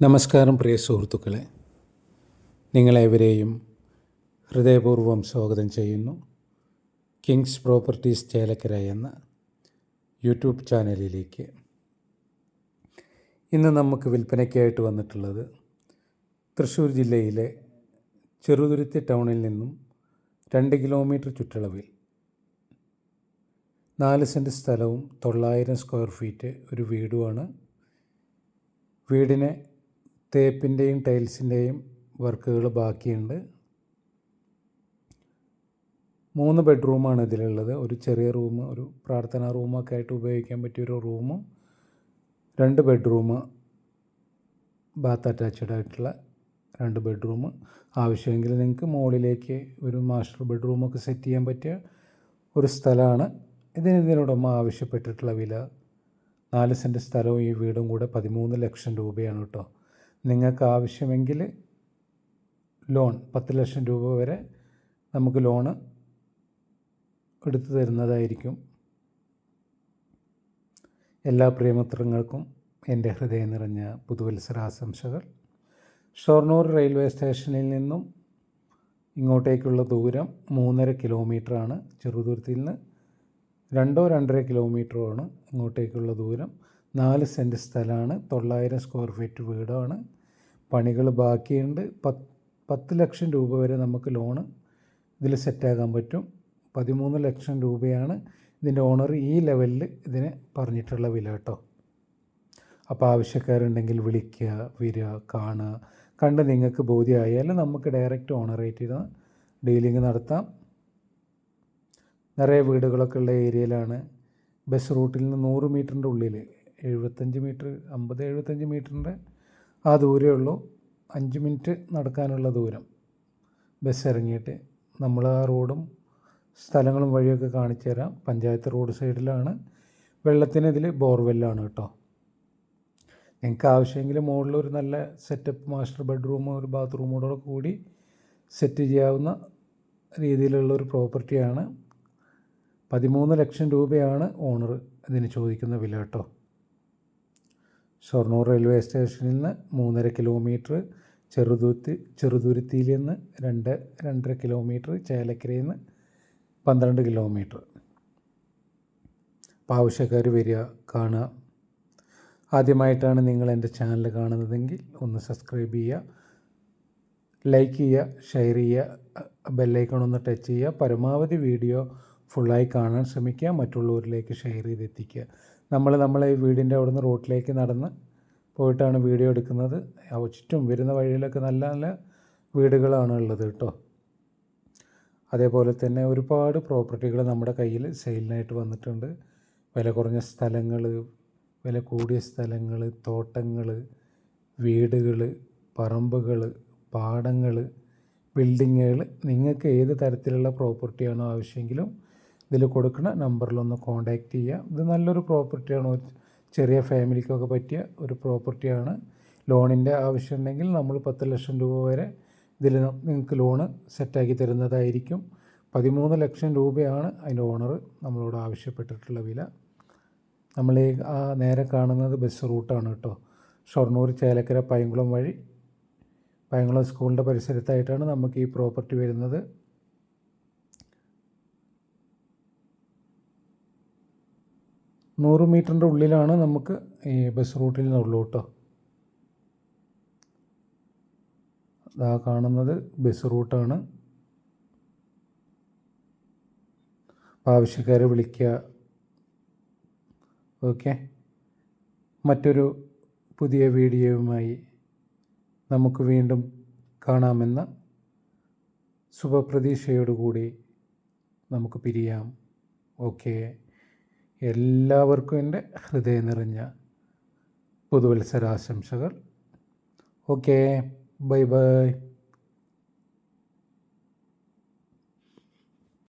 നമസ്കാരം പ്രിയ സുഹൃത്തുക്കളെ. നിങ്ങളേവരെയും ഹൃദയപൂർവം സ്വാഗതം ചെയ്യുന്നു. കിങ്സ് പ്രോപ്പർട്ടീസ് ചേലക്കര എന്ന യൂട്യൂബ് ചാനലിലേക്ക്. ഇന്ന് നമുക്ക് വിൽപ്പനയ്ക്കായിട്ട് വന്നിട്ടുള്ളത് തൃശ്ശൂർ ജില്ലയിലെ ചെറുതുരുത്തി ടൗണിൽ നിന്നും രണ്ട് കിലോമീറ്റർ ചുറ്റളവിൽ നാല് സെന്റ് സ്ഥലവും തൊള്ളായിരം സ്ക്വയർ ഫീറ്റ് ഒരു വീടുമാണ്. വീടിന് തേപ്പിന്റെയും ടൈൽസിന്റെയും വർക്കുകൾ ബാക്കിയുണ്ട്. മൂന്ന് ബെഡ്റൂമാണ് ഇതിലുള്ളത്. ഒരു ചെറിയ റൂം ഒരു പ്രാർത്ഥനാ റൂമൊക്കെ ആയിട്ട് ഉപയോഗിക്കാൻ പറ്റിയൊരു റൂമും രണ്ട് ബെഡ്റൂം ബാത്ത് അറ്റാച്ച്ഡ് ആയിട്ടുള്ള രണ്ട് ബെഡ്റൂം. ആവശ്യമെങ്കിൽ നിങ്ങൾക്ക് മുകളിലേക്ക് ഒരു മാസ്റ്റർ ബെഡ്റൂമൊക്കെ സെറ്റ് ചെയ്യാൻ പറ്റിയ ഒരു സ്ഥലമാണ്. ഇതിന് ഇതിനുടമ ആവശ്യപ്പെട്ടിട്ടുള്ള വില നാല് സെന്റ് സ്ഥലവും ഈ വീടും കൂടെ പതിമൂന്ന് ലക്ഷം രൂപയാണ് കേട്ടോ. നിങ്ങൾക്ക് ആവശ്യമെങ്കിൽ ലോൺ പത്ത് ലക്ഷം രൂപ വരെ നമുക്ക് ലോണ് എടുത്തു തരുന്നതായിരിക്കും. എല്ലാ പ്രിയമിത്രങ്ങൾക്കും എന്റെ ഹൃദയം നിറഞ്ഞ പുതുവത്സരാശംസകൾ. ഷൊർണൂർ റെയിൽവേ സ്റ്റേഷനിൽ നിന്നും ഇങ്ങോട്ടേക്കുള്ള ദൂരം മൂന്നര കിലോമീറ്ററാണ്. ചെറുതുരുത്തിൽ നിന്ന് രണ്ടോ രണ്ടര കിലോമീറ്ററോ ആണ് ഇങ്ങോട്ടേക്കുള്ള ദൂരം നാല് സെന്റ് സ്ഥലമാണ് തൊള്ളായിരം സ്ക്വയർ ഫീറ്റ് വീടാണ്. പണികൾ ബാക്കിയുണ്ട്. പത്ത് പത്ത് ലക്ഷം രൂപ വരെ നമുക്ക് ലോണ് ഇതിൽ സെറ്റാകാൻ പറ്റും. പതിമൂന്ന് ലക്ഷം രൂപയാണ് ഇതിന്റെ ഓണർ ഈ ലെവലിൽ ഇതിന് പറഞ്ഞിട്ടുള്ള വില കേട്ടോ. അപ്പോൾ ആവശ്യക്കാരുണ്ടെങ്കിൽ വിളിക്കുക വരിക കാണുക. കണ്ട് നിങ്ങൾക്ക് ബോധ്യമായാൽ നമുക്ക് ഡയറക്റ്റ് ഓണറേറ്റ് ചെയ്ത് ഡീലിംഗ് നടത്താം. നിറയെ വീടുകളൊക്കെ ഉള്ള ഏരിയയിലാണ്. ബസ് റൂട്ടിൽ നിന്ന് നൂറ് മീറ്ററിന്റെ ഉള്ളിൽ എഴുപത്തഞ്ച് മീറ്റർ അമ്പത് എഴുപത്തഞ്ച് മീറ്ററിന്റെ ആ ദൂരമേ ഉള്ളൂ. അഞ്ച് മിനിറ്റ് നടക്കാനുള്ള ദൂരം. ബസ് ഇറങ്ങിയിട്ട് നമ്മൾ ആ റോഡും സ്ഥലങ്ങളും വഴിയൊക്കെ കാണിച്ചു തരാം. പഞ്ചായത്ത് റോഡ് സൈഡിലാണ്. വെള്ളത്തിന് ഇതിൽ ബോർവെല്ലാണ് കേട്ടോ. നിങ്ങൾക്ക് ആവശ്യമെങ്കിൽ മുകളിൽ ഒരു നല്ല സെറ്റപ്പ് മാസ്റ്റർ ബെഡ്റൂം ഒരു ബാത്റൂമോടോ കൂടി സെറ്റ് ചെയ്യാവുന്ന രീതിയിലുള്ള ഒരു പ്രോപ്പർട്ടിയാണ് പതിമൂന്ന് ലക്ഷം രൂപയാണ് ഓണർ ഇതിന് ചോദിക്കുന്ന വില കേട്ടോ. ഷൊർണൂർ റെയിൽവേ സ്റ്റേഷനിൽ നിന്ന് മൂന്നര കിലോമീറ്റർ ചെറുതുരുത്തി ചെറുതുരുത്തിയിൽ നിന്ന് രണ്ട് രണ്ടര കിലോമീറ്റർ ചേലക്കരയിൽ നിന്ന് പന്ത്രണ്ട് കിലോമീറ്റർ. അപ്പോൾ ആവശ്യക്കാർ വരിക കാണുക. ആദ്യമായിട്ടാണ് നിങ്ങൾ എന്റെ ചാനൽ കാണുന്നതെങ്കിൽ ഒന്ന് സബ്സ്ക്രൈബ് ചെയ്യുക ലൈക്ക് ചെയ്യുക ഷെയർ ചെയ്യുക ബെല്ലൈക്കൺ ഒന്ന് ടച്ച് ചെയ്യുക. പരമാവധി വീഡിയോ ഫുള്ളായി കാണാൻ ശ്രമിക്കുക മറ്റുള്ളവരിലേക്ക് ഷെയർ ചെയ്തെത്തിക്കുക. നമ്മൾ നമ്മളെ വീടിന്റെ അവിടെ നിന്ന് റോട്ടിലേക്ക് നടന്ന് പോയിട്ടാണ് വീഡിയോ എടുക്കുന്നത്. ചുറ്റും വരുന്ന വഴിയിലൊക്കെ നല്ല നല്ല വീടുകളാണ് ഉള്ളത് കേട്ടോ. അതേപോലെ തന്നെ ഒരുപാട് പ്രോപ്പർട്ടികൾ നമ്മുടെ കയ്യിൽ സെയിലിനായിട്ട് വന്നിട്ടുണ്ട്. വില കുറഞ്ഞ സ്ഥലങ്ങൾ വില കൂടിയ സ്ഥലങ്ങൾ തോട്ടങ്ങൾ വീടുകൾ പറമ്പുകൾ പാടങ്ങൾ ബിൽഡിങ്ങുകൾ നിങ്ങൾക്ക് ഏത് തരത്തിലുള്ള പ്രോപ്പർട്ടിയാണോ ആവശ്യമെങ്കിലും ഇതിൽ കൊടുക്കുന്ന നമ്പറിലൊന്ന് കോൺടാക്റ്റ് ചെയ്യുക ഇത് നല്ലൊരു പ്രോപ്പർട്ടിയാണ് ചെറിയ ഫാമിലിക്കൊക്കെ പറ്റിയ ഒരു പ്രോപ്പർട്ടിയാണ് ലോണിന്റെ ആവശ്യമുണ്ടെങ്കിൽ നമ്മൾ പത്ത് ലക്ഷം രൂപ വരെ ഇതിൽ നിങ്ങൾക്ക് ലോണ് സെറ്റാക്കി തരുന്നതായിരിക്കും. പതിമൂന്ന് ലക്ഷം രൂപയാണ് അതിന്റെ ഓണർ നമ്മളോട് ആവശ്യപ്പെട്ടിട്ടുള്ള വില. നമ്മൾ ഈ ആ നേരെ കാണുന്നത് ബസ് റൂട്ടാണ് കേട്ടോ. ഷൊർണൂർ ചേലക്കര പൈങ്കുളം വഴി. പൈങ്കുളം സ്കൂളിന്റെ പരിസരത്തായിട്ടാണ് നമുക്ക് ഈ പ്രോപ്പർട്ടി വരുന്നത്. നൂറ് മീറ്ററിന്റെ ഉള്ളിലാണ് നമുക്ക് ഈ ബസ് റൂട്ടിൽ നിന്നുള്ളൂ കേട്ടോ. അതാ കാണുന്നത് ബസ് റൂട്ടാണ്. ആവശ്യക്കാരെ വിളിക്കുക. ഓക്കെ. മറ്റൊരു പുതിയ വീഡിയോയുമായി നമുക്ക് വീണ്ടും കാണാമെന്ന ശുഭപ്രതീക്ഷയോടുകൂടി നമുക്ക് പിരിയാം. ഓക്കെ. എല്ലാവർക്കും എന്റെ ഹൃദയം നിറഞ്ഞ പുതുവത്സരാശംസകൾ. Okay bye bye.